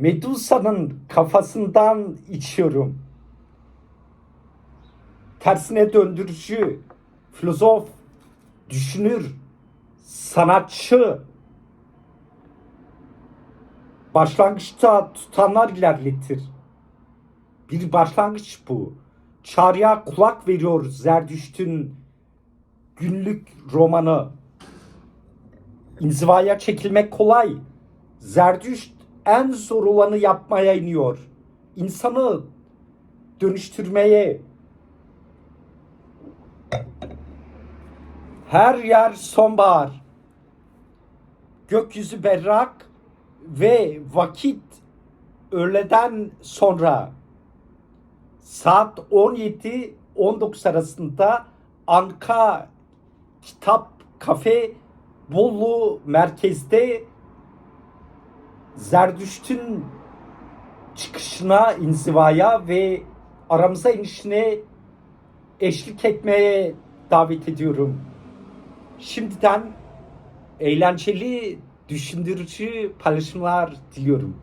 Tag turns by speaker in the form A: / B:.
A: Medusa'nın kafasından içiyorum. Tersine döndürücü, filozof, düşünür, sanatçı. Başlangıçta tutanlar ilerletir. Bir başlangıç bu. Çağrıya kulak veriyor Zerdüşt'ün günlük romanı. İnzivaya çekilmek kolay. Zerdüşt en zor olanı yapmaya iniyor. İnsanı dönüştürmeye. Her yer sonbahar. Gökyüzü berrak ve vakit öğleden sonra saat 17-19 arasında Anka Kitap Kafe Bolu merkezde Zerdüşt'ün çıkışına, inzivaya ve aramıza inişine eşlik etmeye davet ediyorum. Şimdiden eğlenceli, düşündürücü paylaşımlar diliyorum.